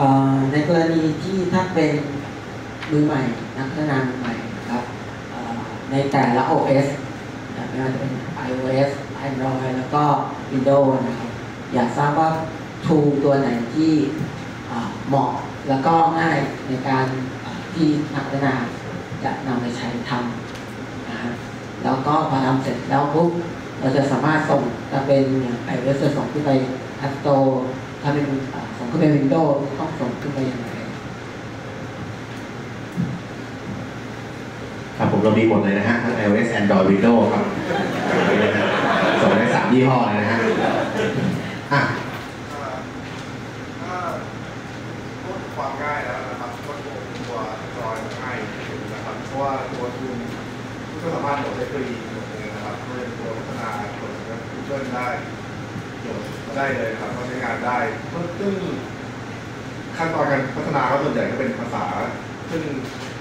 ่ในกรณีที่ถ้าเป็นมือใหม่นักพัฒนามือใหม่นะครับในแต่ละ OS ไม่ว่าจะเป็น iOS Android แล้วก็ Windows นะครับอยากทราบว่า tool ตัวไหนที่เหมาะแล้วก็ง่ายในการที่นักพัฒนาจะนำไปใช้ทำนะฮะแล้วก็พอทำเสร็จแล้วปุ๊บเราจะสามารถส่งจะเป็นอย่าง iOS จะส่งขึ้นไป App Store ถ้าเป็นอ่าส่งขึ้นไป Windows ต้องส่งขึ้นไปยังไงครับผมเรามีหมดเลยนะฮะทั้ง iOS Android Windows ครับส่งได้สามยี่ห้อเลยนะฮะ ถ้าพูดความง่ายแล้วนะครับก็ตัวตัวจอยง่ายที่สุดนะครับ เพราะว่าตัวทุนก็สามารถโหลดได้ฟรีหมดเลยนะครับเพื่อตัวพัฒนาโหลดกับ Google ได้โหลดมา ได้เลยครับก็ใช้งานได้ซึ่งขั้นตอนการพัฒนาก็ส่วนใหญ่ก็เป็นภาษา ซึ่ง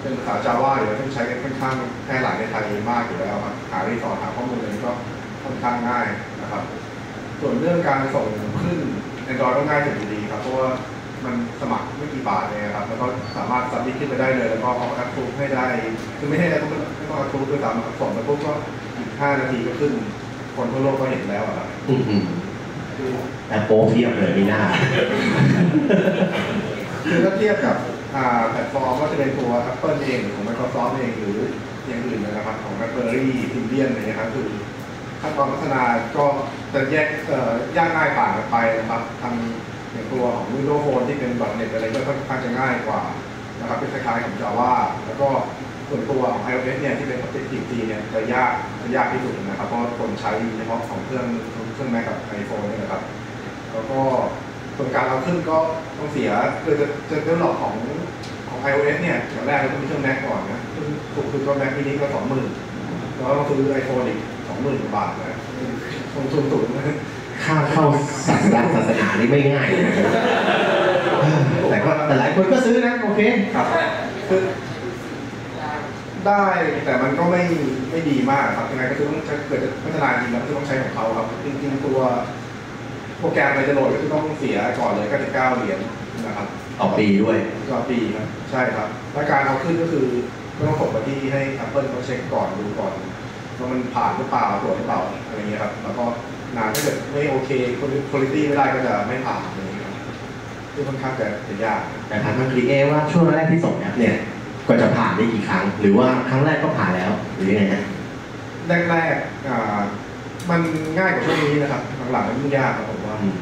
เป็นภาษา Java อยู่แล้วซึ่งใช้กันค่อนข้างแพร่หลายในไทยมากอยู่แล้วครับหารีสอร์ทหาข้อมูลอะไรนี้ก็ค่อนข้างง่ายนะครับ ส่วนเรื่องการส่งขึ้น Android ก็ง่ายสุดอยู่ดีครับเพราะว่ามันสมัครไม่กี่บาทเองครับ แล้วก็สามารถสับมิขึ้นไปได้เลย แล้วก็เอาแอปพูให้ได้คือไม่ให้แล้วก็ไม่ต้องแอปพูด้วยซ้ำส่งไปปุ๊บก็อีก5นาทีก็ขึ้น คนทั่วโลกก็เห็นแล้วอะครับ แต่โป๊เพียบเลยมีหน้าคือถ้าเทียบกับแพลตฟอร์มก็จะเป็นตัว Apple เองของ Microsoft เองหรืออย่างอื่นนะครับของ BlackBerry Symbian อะไรเงี้ยครับคือขั้นตอนพัฒนาก็จะแยกเอ่อยากง่ายต่างกันไปนะครับทางอย่างตัวของ Windows Phone ที่เป็น .NET อะไรก็ค่อนข้างจะง่ายกว่านะครับเป็นคล้ายๆกับ Java แล้วก็ ส่วนตัวของ iOS เนี่ยที่เป็น Objective-C เนี่ยจะยากจะยากที่สุดนะครับเพราะคนใช้เฉพาะของเครื่องเครื่อง Mac กับ iPhone เนี่ยนะครับแล้วก็ส่วนการเอาขึ้นก็ต้องเสียคือจะจะเรื่องหลอกของของ iOS เนี่ยอย่างแรกเราต้องมีเครื่อง Mac ก่อนนะซึ่งถูกคือก็ Mac mini ก็สองหมื่นแล้วต้องซื้อ iPhone อีกสองหมื่นกว่าบาทนะลงทุนสูงนะข้าวเข้าศาสนาศาสนานี่ไม่ง่ายเลยนะแต่ก็แต่หลายคนก็ซื้อนะโอเคครับคือ ได้แต่มันก็ไม่ไม่ดีมากครับยังไงก็คือต้องถ้าเกิดจะพัฒนาจริงแล้วก็ต้องใช้ของเขาครับจริงๆตัวโปรแกรมอะไรจะโหลดก็คือต้องเสียก่อนเลย99เหรียญนะครับต่อปีด้วยต่อปีครับใช่ครับและการเอาขึ้นก็คือก็ต้องส่งไปที่ให้ Apple เขาเช็คก่อนดูก่อนว่ามันผ่านหรือเปล่าตรวจหรือเปล่าอะไรเงี้ยครับแล้วก็งานถ้าเกิดไม่โอเคคุณภาพไม่ได้ก็จะไม่ผ่านอะไรเงี้ยครับซึ่งค่อนข้างจะจะยากแต่ถามทางคลิเอว่าช่วงแรกที่ส่งแอปเนี่ย ก็จะผ่านได้กี่ครั้ง หรือว่าครั้งแรกก็ผ่านแล้วหรือยังไงฮะแรกๆอ่ามันง่ายกว่าช่วงนี้นะครับ หลังๆมันยุ่งยากครับผมว่าอืม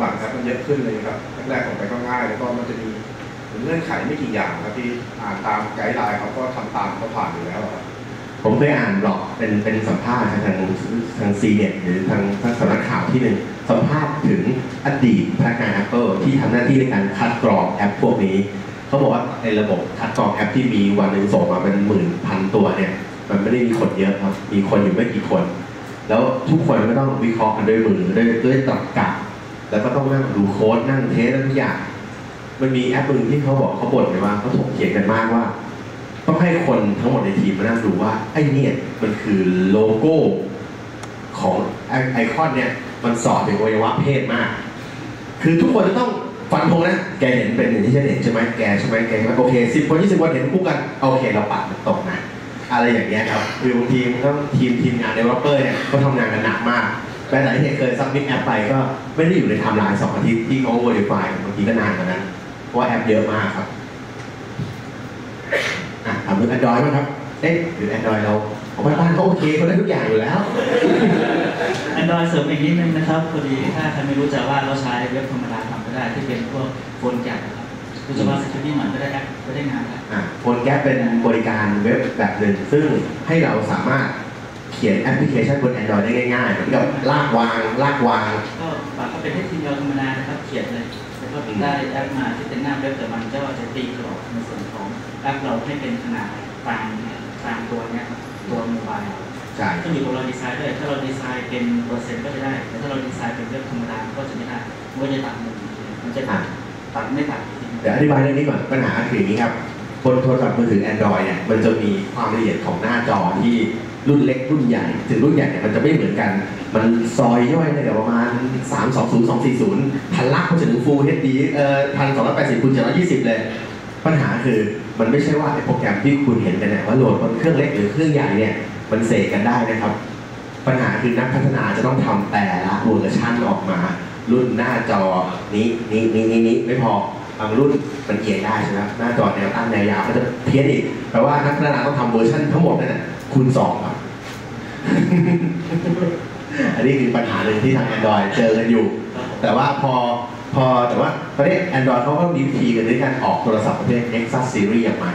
หลังๆครับมันเยอะขึ้นเลยครับแรกๆผมไปก็ง่ายแล้วก็มันจะมีเงื่อนไขไม่กี่อย่างครับที่อ่านตามไกด์ไลน์เขาก็ทำตามเขาผ่านอยู่แล้วครับผมเคยอ่านบล็อกเป็นเป็นสัมภาษณ์ทางทางทางซีเน็ตหรือทางทางสำนักข่าวที่หนึ่งสัมภาษณ์ถึงอดีตพนักงาน Apple ที่ทำหน้าที่ในการคัดกรองแอปพวกนี้ เขาบอกว่าในระบบคัดกรองแอปที่มีวันหนึ่งส่งมาเป็นหมื่นพันตัวเนี่ย มันไม่ได้มีคนเยอะครับ มีคนอยู่ไม่กี่คน แล้วทุกคนก็ต้องวิเคราะห์กันด้วยมือด้วยด้วยตรรกะแล้วก็ต้องนั่งดูโค้ดนั่งเทสทุกอย่าง มันมีแอปหนึ่งที่เขาบอกเขาบ่นกันว่าเขาถกเถียงกันมากว่า ต้องให้คนทั้งหมดในทีมมานั่งดูว่าไอ้เนี่ยมันคือโลโก้ของไอไอคอนเนี่ยมันสอดถึงอวัยวะเพศมาก คือทุกคนจะต้อง ฟันธงนะ แกเห็นเป็นอย่างที่ฉันเห็นใช่ไหมแกใช่ไหมแกใช่ไหมโอเคสิบคนยี่สิบคนเห็นคู่กันโอเคเราปัดมันตกนะอะไรอย่างเงี้ยครับคือบางทีมันต้องทีมทีมงานเดเวลลอปเปอร์เนี่ยก็ทำงานกันหนักมากแม้แต่ที่เคยซับมิทแอปไปก็ไม่ได้อยู่ในไทม์ไลน์สองอาทิตย์ที่เขา verify บางทีก็นานกว่านั้นเพราะว่าแอปเยอะมากครับอะถามถึง Android บ้างครับเอ๊ะหรือ Android เรา ของบ้านๆก็โอเคเขาได้ทุกอย่างอยู่แล้ว Android เสริมอีกนิดนึงนะครับพอดีถ้าใครไม่รู้จะว่าเราใช้เว็บธรรมดาทำก็ได้ที่เป็นพวกโฟนแกะนะครับรู้สึกว่า security หน่อยก็ได้แอปก็ได้งานแล้วอะโฟนแก๊ปเป็นบริการเว็บแบบหนึ่งซึ่งให้เราสามารถเขียนแอปพลิเคชันบน Android ได้ง่ายๆเหมือนกับลากวางลากวาง ก็ฝากก็เป็นให้ทีมเราธรรมดานะครับเขียนเลยแล้วก็ได้แอปมาที่เป็นหน้าเว็บแต่มันก็จะตีกรอบในส่วนของแอปเราให้เป็นขนาดกลางกลางตัวเนี้ยครับ ตัวโมบายใช่ก็อยู่กับเราดีไซน์ด้วยถ้าเราดีไซน์เป็นเปอร์เซ็นต์ก็จะได้ แต่ถ้าเราดีไซน์เป็นเว็บธรรมดาก็จะไม่ได้มันก็จะตัดหนึ่งมันจะตัดตัดไม่ตัดจริงๆเดี๋ยวอธิบายเรื่องนี้ก่อนปัญหาคืออย่างนี้ครับบนโทรศัพท์มือถือ Android เนี่ยมันจะมีความละเอียดของหน้าจอที่รุ่นเล็กรุ่นใหญ่ถึงรุ่นใหญ่เนี่ยมันจะไม่เหมือนกัน มันซอยย่อยเนี่ยประมาณ 3 2 0 2 4 0 พันลักไปจนถึง Full HD เอ่อพันสองร้อยแปดสิบคูณเจ็ดร้อยยี่สิบเลย ปัญหาคือมันไม่ใช่ว่าไอ้โปรแกรมที่คุณเห็นกันเนี่ยว่าโหลดบนเครื่องเล็กหรือเครื่องใหญ่เนี่ยมันเสกกันได้นะครับ ปัญหาคือนักพัฒนาจะต้องทำแต่ละเวอร์ชันออกมา รุ่นหน้าจอนี้นี้นี้นี้นี้ไม่พอบางรุ่นมันเอียงได้ใช่ไหมหน้าจอแนวตั้งแนวยาวก็จะเพี้ยนอีกแปลว่านักพัฒนาต้องทำเวอร์ชันทั้งหมดนั่นน่ะคูณสองครับอันนี้คือปัญหาหนึ่งที่ทาง Android เจอกันอยู่ แต่ว่าพอพอแต่ว่า ประเทศ Android เขาก็มีวิธีกันในการออกโทรศัพท์ประเภท Nexus Series ออกมา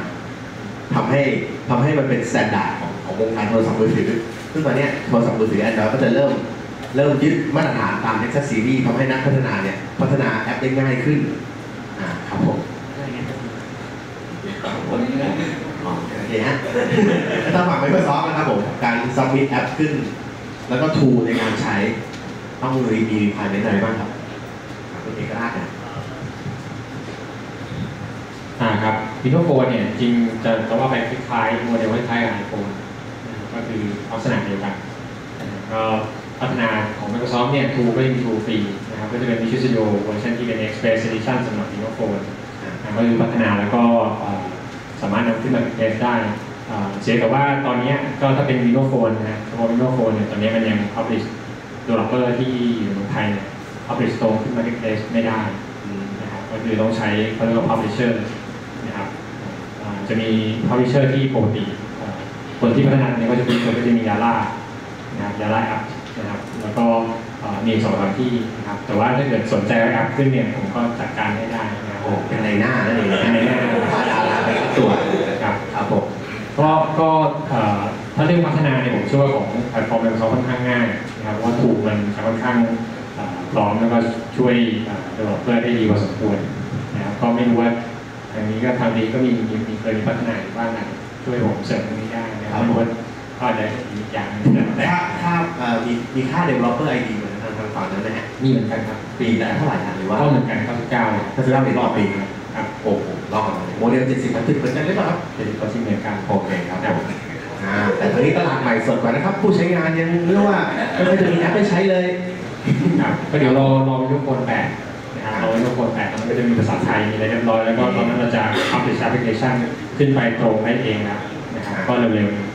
ทำให้ทำให้มันเป็นสแตนดาร์ดของของวงการโทรศัพท์มือถือ ซึ่งตอนนี้โทรศัพท์มือถือ Android ก็จะเริ่มเริ่มยึดมาตรฐานตาม Nexus Series ทำให้นักพัฒนาเนี่ยพัฒนาแอปได้ง่ายขึ้นอ่าครับผมโอเคฮะต้องฝาก Microsoft นะครับผม การ submit แอปขึ้น แล้วก็ tool ในการใช้ต้องมีมี requirement อะไรบ้างครับครับคุณเอกราชนะ อ่าครับ วินโดว์โฟนเนี่ยจริงจะจะว่าไปคล้ายๆโมเดลคล้ายๆกับไอโฟนก็คือลักษณะเดียวกันก็พัฒนาของ Microsoft เนี่ยทูก็ยังมีทูฟรีนะครับก็จะเป็น Visual Studio เวอร์ชันที่เป็น Express Edition สำหรับ Windows Phone นก็คือพัฒนาแล้วก็สามารถนำขึ้นมาเทสได้เสียแต่ว่าตอนนี้ก็ถ้าเป็น Windows Phone นะเฉพาะ Windows Phone เนี่ยตอนนี้มันยัง publish developer ที่อยู่ในไทยเนี่ย publish ตรงขึ้นมาเทสไม่ได้นะครับก็คือต้องใช้เขาเรียกว่า publisher นะครับ อ่าจะมี publisher ที่ปกติอ่าคนที่พัฒนาเนี่ยก็จะเป็นคนก็จะมียาล่านะครับยาล่าแอปนะครับแล้วก็อ่ามีสองสามที่นะครับแต่ว่าถ้าเกิดสนใจว่าแอปขึ้นเนี่ยผมก็จัดการให้ได้นะครับโอ้เป็นในหน้านั่นเองเป็นในหน้าพาดาราไปทุกตัวครับครับผมก็ก็เอ่อถ้าเรื่องพัฒนาเนี่ยผมเชื่อว่าของแพลตฟอร์มเขาค่อนข้างง่ายนะครับเพราะว่าถูกมันจะค่อนข้างเอ่อพร้อมแล้วก็ช่วยเดเวลลอปเปอร์ได้ดีพอสมควรนะครับก็ไม่รู้ว่าทางนี้ก็ทางนี้ก็มีมีมีเคยมีพัฒนาอยู่บ้างนะช่วยผมเสริมตรงนี้ได้นะครับไม่รู้ว่าก็อาจจะมีอีกอย่างหนึงแต่ค่าค่าเอ่อมีมีค่า developer ID เหมือนทางทางฝั่งนั้นไหมฮะมีเหมือนกันครับปีละเท่าไหร่ฮะหรือว่าก็เหมือนกัน99เลยก็คือเราเป็นรอบปีครับโอ้โหรอบกันเลยโมเดล70 30เหมือนกันหรือเปล่าครับเป็นก็ที่เหมือนกันโอเคครับผมอ่าแต่ตอนนี้ตลาดใหม่สดกว่านะครับ ผู้ใช้งานยังเรียกว่าไม่ค่อยจะมีแอปให้ใช้เลยครับก็เดี๋ยวรอรอวิดีโอโฟนแปด นะครับรอวิดีโอโฟนแปดแล้วมันก็จะมีภาษาไทยมีอะไรเรียบร้อยแล้วก็ตอนนั้นเราจะอัพเดทแอปพลิเคชันขึ้นไปตรงได้เองนะนะครับก็เร็วๆ